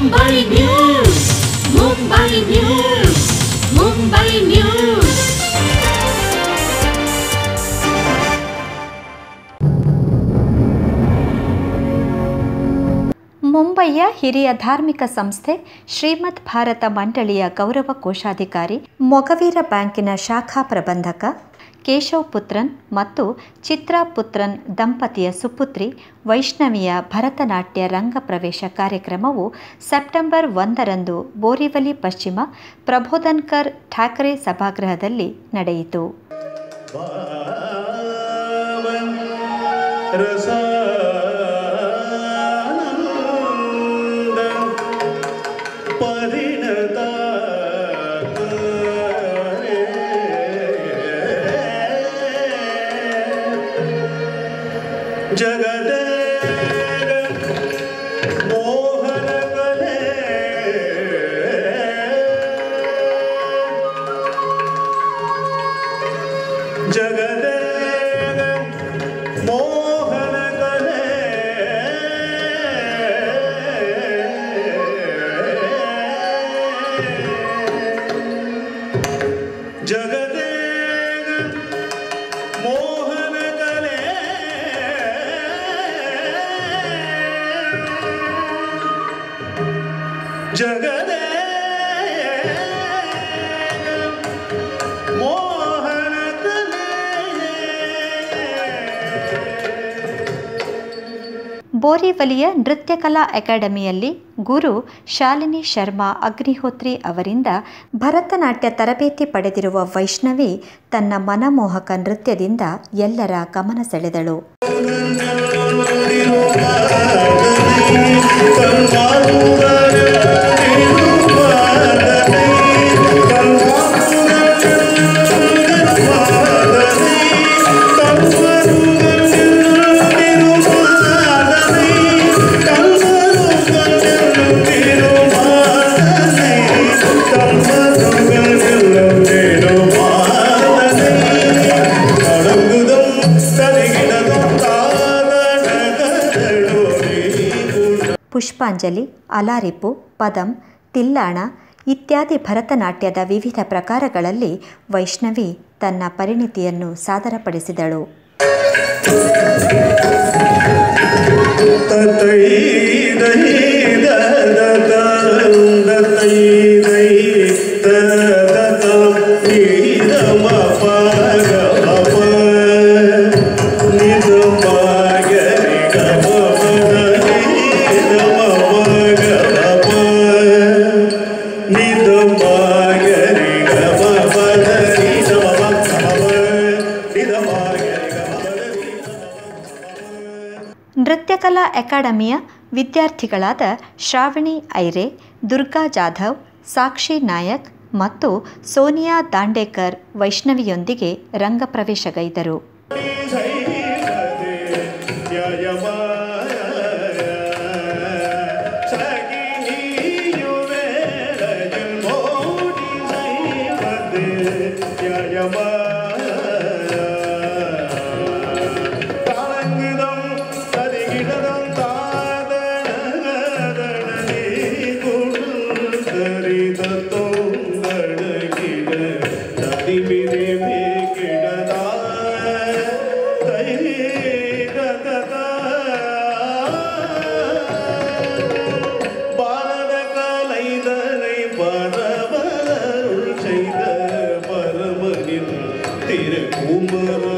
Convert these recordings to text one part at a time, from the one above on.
Mumbai News, Mumbai News, Mumbai News. ಮುಂಬೈಯ ಹಿರಿಯ ಧಾರ್ಮಿಕ ಸಂಸ್ಥೆ ಶ್ರೀಮದ್ ಭಾರತ ಮಂಡಳಿಯ ಗೌರವ ಕೋಶಾಧಿಕಾರಿ ಮೊಗವೀರ ಬ್ಯಾಂಕಿನ ಶಾಖಾ ಪ್ರಬಂಧಕ ಕೇಶವ್ ಪುತ್ರನ್ ಮತ್ತು ಚಿತ್ರಾ ಪುತ್ರನ್ ದಂಪತಿಯ ಸುಪುತ್ರಿ ವೈಷ್ಣವಿಯ ಭರತನಾಟ್ಯ ರಂಗ ಪ್ರವೇಶ ಕಾರ್ಯಕ್ರಮವು ಸೆಪ್ಟೆಂಬರ್ ಒಂದರಂದು ಬೋರಿವಲಿ ಪಶ್ಚಿಮ ಪ್ರಬೋಧನ್ಕರ್ ಠಾಕ್ರೆ ಸಭಾಗೃಹದಲ್ಲಿ ನಡೆಯಿತು. जगदेव ಬೋರಿವಲಿಯ ನೃತ್ಯ ಕಲಾ ಅಕಾಡೆಮಿಯಲ್ಲಿ ಗುರು ಶಾಲಿನಿ ಶರ್ಮಾ ಅಗ್ನಿಹೋತ್ರಿ ಅವರಿಂದ ಭರತನಾಟ್ಯ ತರಬೇತಿ ಪಡೆದಿರುವ ವೈಷ್ಣವಿ ತನ್ನ ಮನಮೋಹಕ ನೃತ್ಯದಿಂದ ಎಲ್ಲರ ಗಮನ ಸೆಳೆದಳು. ಪುಷ್ಪಾಂಜಲಿ ಅಲಾರಿಪು ಪದಂ ತಿಲ್ಲಾಣ ಇತ್ಯಾದಿ ಭರತನಾಟ್ಯದ ವಿವಿಧ ಪ್ರಕಾರಗಳಲ್ಲಿ ವೈಷ್ಣವಿ ತನ್ನ ಪರಿಣಿತಿಯನ್ನು ಸಾದರಪಡಿಸಿದಳು. ತತೈ ನೃತ್ಯಕಲಾ ಅಕಾಡೆಮಿಯ ವಿದ್ಯಾರ್ಥಿಗಳಾದ ಶ್ರಾವಣಿ ಐರೆ ದುರ್ಗಾ ಜಾಧವ್ ಸಾಕ್ಷಿ ನಾಯಕ್ ಮತ್ತು ಸೋನಿಯಾ ದಾಂಡೇಕರ್ ವೈಷ್ಣವಿಯೊಂದಿಗೆ ರಂಗಪ್ರವೇಶಗೈದರು. Uma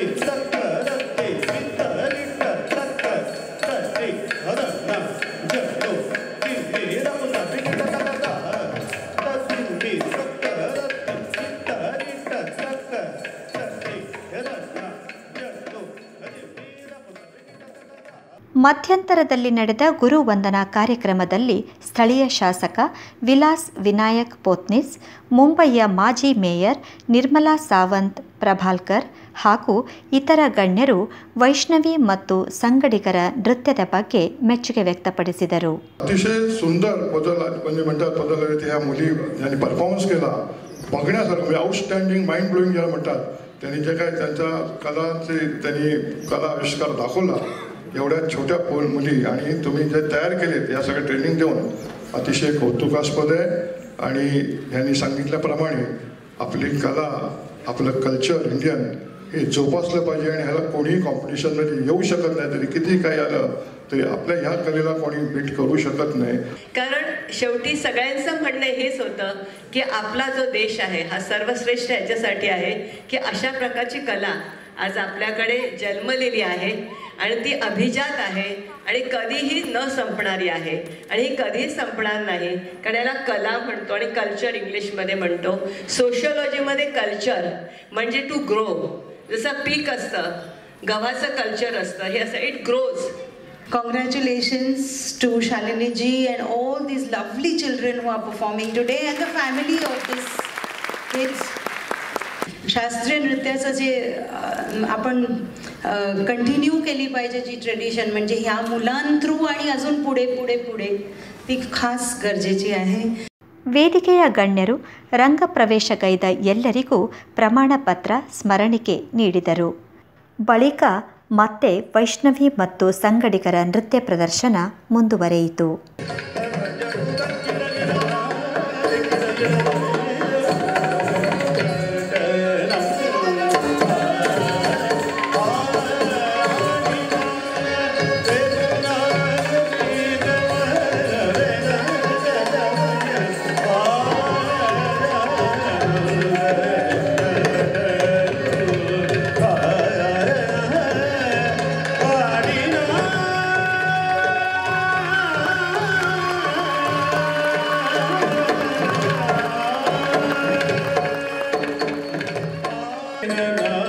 ಮಧ್ಯಂತರದಲ್ಲಿ ನಡೆದ ಗುರು ವಂದನಾ ಕಾರ್ಯಕ್ರಮದಲ್ಲಿ ಸ್ಥಳೀಯ ಶಾಸಕ ವಿಲಾಸ್ ವಿನಾಯಕ್ ಪೋತ್ನಿಸ್ ಮುಂಬಯಿಯ ಮಾಜಿ ಮೇಯರ್ ನಿರ್ಮಲಾ ಸಾವಂತ್ ಪ್ರಭಾಲ್ಕರ್ ಹಾಗೂ ಇತರ ಗಣ್ಯರು ವೈಷ್ಣವಿ ಮತ್ತು ಸಂಗಡಿಗರ ನೃತ್ಯದ ಬಗ್ಗೆ ಮೆಚ್ಚುಗೆ ವ್ಯಕ್ತಪಡಿಸಿದರು. ಅತಿಶಯ ಸುಂದರ बदल ह्या मुली एवढ्या छोट्या पोल मुली आणि तुम्ही जे तयार केलेत या सगळ्या ट्रेनिंग देऊन अतिशय कौतुकास्पद आहे. आणि यांनी सांगितल्याप्रमाणे आपली कला आपलं कल्चर इंडियन हे जोपासलं पाहिजे आणि ह्याला कोणीही कॉम्पिटिशनमध्ये येऊ शकत नाही तरी किती काही आलं तरी आपल्या ह्या कलेला कोणी बीट करू शकत नाही. कारण शेवटी सगळ्यांचं म्हणणं हेच होतं की आपला जो देश आहे हा सर्वश्रेष्ठ याच्यासाठी आहे की अशा प्रकारची कला आज आपल्याकडे जन्मलेली आहे आणि ती अभिजात आहे आणि कधीही न संपणारी आहे. आणि ही कधीही संपणार नाही. कारण याला कला म्हणतो आणि कल्चर इंग्लिशमध्ये म्हणतो. सोशिओलॉजीमध्ये कल्चर म्हणजे टू ग्रो जसं पीक असतं गव्हाचं कल्चर असतं हे असं it grows Congratulations to Shalini ji and all these lovely children who are performing today and the family of these kids. शास्त्रीय नृत्याचं जे अं, आपण कंटिन्यू केली पाहिजे जी ट्रेडिशन म्हणजे ह्या मुलांथ्रू आणि अजून पुढे पुढे पुढे ती खास गरजेची आहे ವೇದಿಕೆಯ ಗಣ್ಯರು ರಂಗಪ್ರವೇಶಗೈದ ಎಲ್ಲರಿಗೂ ಪ್ರಮಾಣ ಪತ್ರ ಸ್ಮರಣಿಕೆ ನೀಡಿದರು ಬಳಿಕ ಮತ್ತೆ ವೈಷ್ಣವಿ ಮತ್ತು ಸಂಗಡಿಗರ ನೃತ್ಯ ಪ್ರದರ್ಶನ ಮುಂದುವರೆಯಿತು Amen.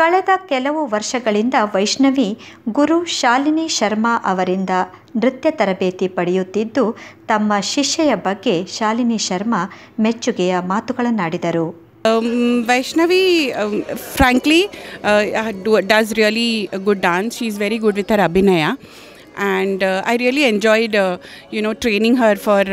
ಕಳೆದ ಕೆಲವು ವರ್ಷಗಳಿಂದ ವೈಷ್ಣವಿ ಗುರು ಶಾಲಿನಿ ಶರ್ಮಾ ಅವರಿಂದ ನೃತ್ಯ ತರಬೇತಿ ಪಡೆಯುತ್ತಿದ್ದು, ತಮ್ಮ ಶಿಷ್ಯೆಯ ಬಗ್ಗೆ ಶಾಲಿನಿ ಶರ್ಮಾ ಮೆಚ್ಚುಗೆಯ ಮಾತುಗಳನ್ನಾಡಿದರು. Vaishnavi frankly does really good dance is very good with her abhinaya and I really enjoyed you know training her for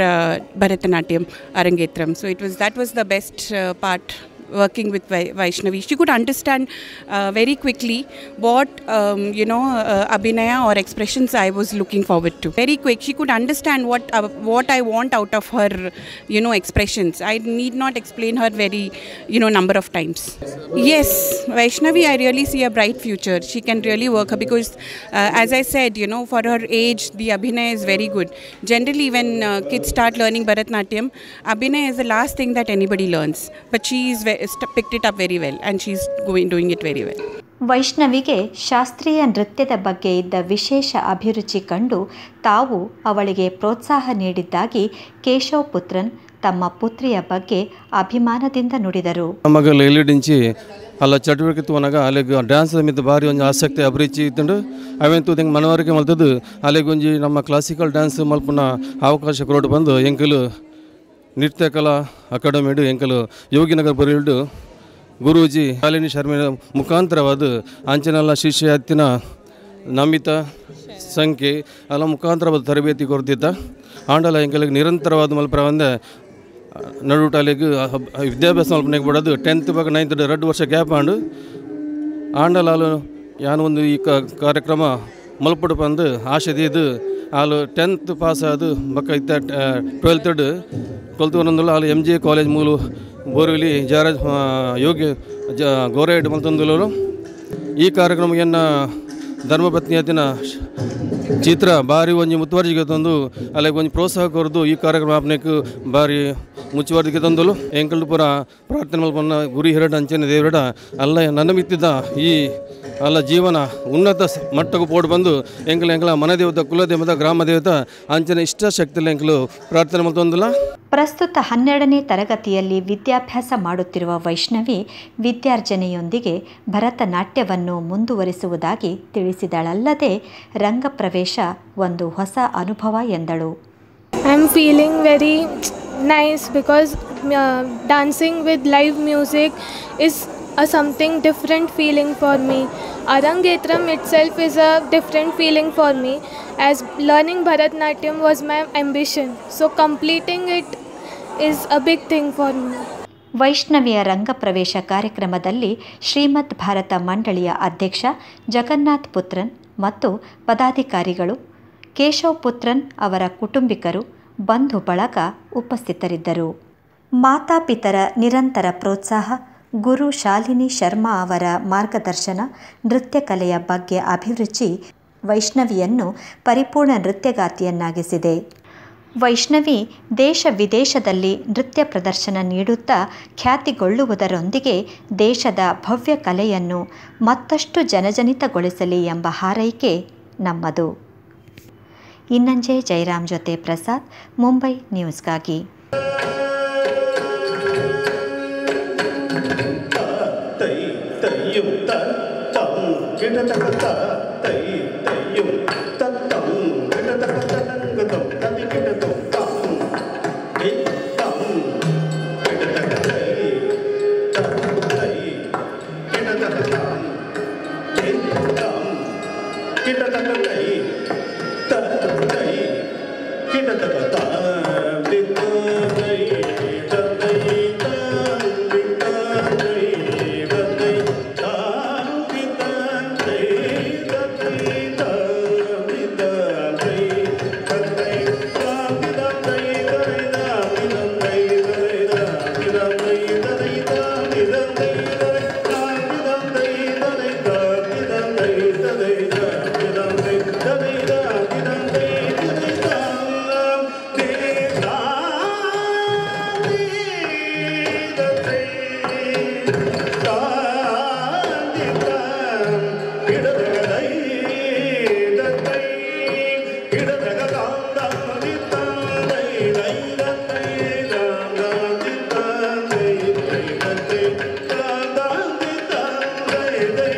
Bharatanatyam Arangetram so it was that was the best part working with Vai- Vaishnavi. She could understand uh, very quickly what um, you know uh, abhinaya or expressions I was looking forward to. Very quick, she could understand what uh, what I want out of her, you know, expressions. I need not explain her very, you know, number of times. Yes, Vaishnavi, I really see a bright future. She can really work her because, uh, as I said, you know, for her age, the abhinaya is very good. Generally, when uh, kids start learning Bharatnatyam, abhinaya is the last thing that anybody learns. But she's ve- st- picked it up very well, and she's going doing it very well. ವೈಷ್ಣವಿಗೆ ಶಾಸ್ತ್ರೀಯ ನೃತ್ಯದ ಬಗ್ಗೆ ಇದ್ದ ವಿಶೇಷ ಅಭಿರುಚಿ ಕಂಡು ತಾವು ಅವಳಿಗೆ ಪ್ರೋತ್ಸಾಹ ನೀಡಿದ್ದಾಗಿ ಕೇಶವ್ ಪುತ್ರನ್ ತಮ್ಮ ಪುತ್ರಿಯ ಬಗ್ಗೆ ಅಭಿಮಾನದಿಂದ ನುಡಿದರು ಮಗಳು ಎಲ್ಲಿಡಿಂಚಿ ಅಲ್ಲ ಚಟುವಟಿಕೆ ತೋನಾಗ ಅಲ್ಲಿಗೆ ಡ್ಯಾನ್ಸ್ ಮಿತ್ತ ಭಾರಿ ಒಂದು ಆಸಕ್ತಿ ಅಭಿರುಚಿ ಇತ್ತು ಅವೆಂತು ಹಿಂಗೆ ಮನವರಿಕೆ ಮಲ್ತದ್ದು ಅಲ್ಲಿಗೆ ಒಂಜಿ ನಮ್ಮ ಕ್ಲಾಸಿಕಲ್ ಡ್ಯಾನ್ಸ್ ಮಲ್ಪನ ಅವಕಾಶ ಕೊರಟು ಬಂದು ಎಂಕಲು ನೃತ್ಯ ಕಲಾ ಅಕಾಡೆಮಿಡು ಎಂಕಲು ಯೋಗಿನಗರ್ ಬರೀಲ್ಡು ಗುರೂಜಿ ಶಾಲಿನಿ ಶರ್ಮಿನ ಮುಖಾಂತರವಾದ ಅಂಚನಲ್ಲ ಶಿಷ್ಯ ಹತ್ತಿನ ನಮಿತ ಸಂಖ್ಯೆ ಅಲ್ಲ ಮುಖಾಂತರವಾದ ತರಬೇತಿ ಕೊಡ್ತಿದ್ದ ಆಂಡಲ ಎಂಕಲಿಗೆ ನಿರಂತರವಾದ ಮಲ್ಪರ ಒಂದೇ ನಡುಟಾಲಿಗೆ ವಿದ್ಯಾಭ್ಯಾಸ ಮಲ್ಪನೆಗೆ ಬಿಡೋದು ಟೆಂತ್ ಬಗ್ಗೆ ನೈನ್ತ್ ಎರಡು ವರ್ಷ ಗ್ಯಾಪ್ ಆಂಡು ಆಂಡಲಾಲು ಯಾನು ಒಂದು ಈ ಕಾರ್ಯಕ್ರಮ ಮಲ್ಪಡು ಬಂದು ಆಶೆ ಇದು ಆಲು ಟೆಂತ್ ಪಾಸ್ ಆದು ಬಕ್ಕ ಇತ್ತ ಟ್ವೆಲ್ತ್ ಟ್ವೆಲ್ತ್ ಒಂದೊಂದು ಆಲು ಎಂ ಜಿ ಕಾಲೇಜ್ ಮೂಲು ಬೋರ್ವಿಲಿ ಜಾರಾಜ್ ಯೋಗಿ, ಜ, ಗೋರೇಡ್ ಈ ಈ ಕಾರ್ಯಕ್ರಮವನ್ನು ಧರ್ಮಪತ್ನಿ ದಿನ ಚಿತ್ರ ಭಾರಿ ಒಂಜಿ ಮುತುವರ್ಜಿಗೆ ತಂದು ಅಲ್ಲಿಗೆ ಒಂದು ಪ್ರೋತ್ಸಾಹ ಕೊರದು ಈ ಕಾರ್ಯಕ್ರಮ ಆಪನೆಕ್ ಭಾರಿ ಮುಚ್ಚುವರ್ಜಿಗೆ ತಂದಲು ಎಂಕಲ್ಪುರ ಪುರ ಪ್ರಾರ್ಥನೆ ಮಲ್ಪನ್ನ ಗುರಿ ಹೆರಡ ಅಂಚನೆ ದೇವರಡ ಅಲ್ಲ ನನ್ನ ಮಿತ್ತಿದ್ದ ಈ ಅಲ್ಲ ಜೀವನ ಉನ್ನತ ಮಟ್ಟಕ್ಕೂ ಮಟ್ಟಕ್ಕೆ ಪೋಡು ಬಂದು ಎಂಕಲ ಎಂಕಲ ಮನದೇವತ ಕುಲದೇವತ ಗ್ರಾಮ ದೇವತ ಅಂಚನೆ ಇಷ್ಟ ಶಕ್ತಿಯಲ್ಲಿ ಎಂಕಲು ಪ್ರಾರ್ಥನೆ ಮಲ್ತೊಂದಲ್ಲ ಪ್ರಸ್ತುತ ಹನ್ನೆರಡನೇ ತರಗತಿಯಲ್ಲಿ ವಿದ್ಯಾಭ್ಯಾಸ ಮಾಡುತ್ತಿರುವ ವೈಷ್ಣವಿ ವಿದ್ಯಾರ್ಜನೆಯೊಂದಿಗೆ ಭರತನಾಟ್ಯವನ್ನು ಮುಂದುವರಿಸುವುದಾಗಿ ತಿಳಿಸಿದಳಲ್ಲದೆ ರಂಗಪ್ರವೇಶ ಒಂದು ಹೊಸ ಅನುಭವ ಎಂದಳು. I am feeling very nice because uh, dancing with live music is a something different feeling for me. Arangetram itself is a different feeling for me as learning Bharatnatyam was my ambition. So completing it is a big thing for me. ವೈಷ್ಣವಿಯ ರಂಗಪ್ರವೇಶ ಕಾರ್ಯಕ್ರಮದಲ್ಲಿ ಶ್ರೀಮದ್ ಭಾರತ ಮಂಡಳಿಯ ಅಧ್ಯಕ್ಷ ಜಗನ್ನಾಥ್ ಪುತ್ರನ್ ಮತ್ತು ಪದಾಧಿಕಾರಿಗಳು ಕೇಶವ್ ಪುತ್ರನ್ ಅವರ ಕುಟುಂಬಿಕರು ಬಂಧು ಬಳಗ ಉಪಸ್ಥಿತರಿದ್ದರು. ಮಾತಾಪಿತರ ನಿರಂತರ ಪ್ರೋತ್ಸಾಹ, ಗುರು ಶಾಲಿನಿ ಶರ್ಮಾ ಅವರ ಮಾರ್ಗದರ್ಶನ, ನೃತ್ಯ ಕಲೆಯ ಬಗ್ಗೆ ಅಭಿರುಚಿ ವೈಷ್ಣವಿಯನ್ನು ಪರಿಪೂರ್ಣ ನೃತ್ಯಗಾತಿಯನ್ನಾಗಿಸಿದೆ ವೈಷ್ಣವಿ ದೇಶ ವಿದೇಶದಲ್ಲಿ ನೃತ್ಯ ಪ್ರದರ್ಶನ ನೀಡುತ್ತಾ ಖ್ಯಾತಿಗೊಳ್ಳುವುದರೊಂದಿಗೆ ದೇಶದ ಭವ್ಯ ಕಲೆಯನ್ನು ಮತ್ತಷ್ಟು ಜನಜನಿತಗೊಳಿಸಲಿ ಎಂಬ ಹಾರೈಕೆ ನಮ್ಮದು. ಇನ್ನಂಜೆ ಜಯರಾಮ್ ಜೊತೆ ಪ್ರಸಾದ್ ಮುಂಬೈ ನ್ಯೂಸ್ಗಾಗಿ ತೈ ತೈಯುಕ್ತ ತಂ ಕಿಟತಕತ day, day.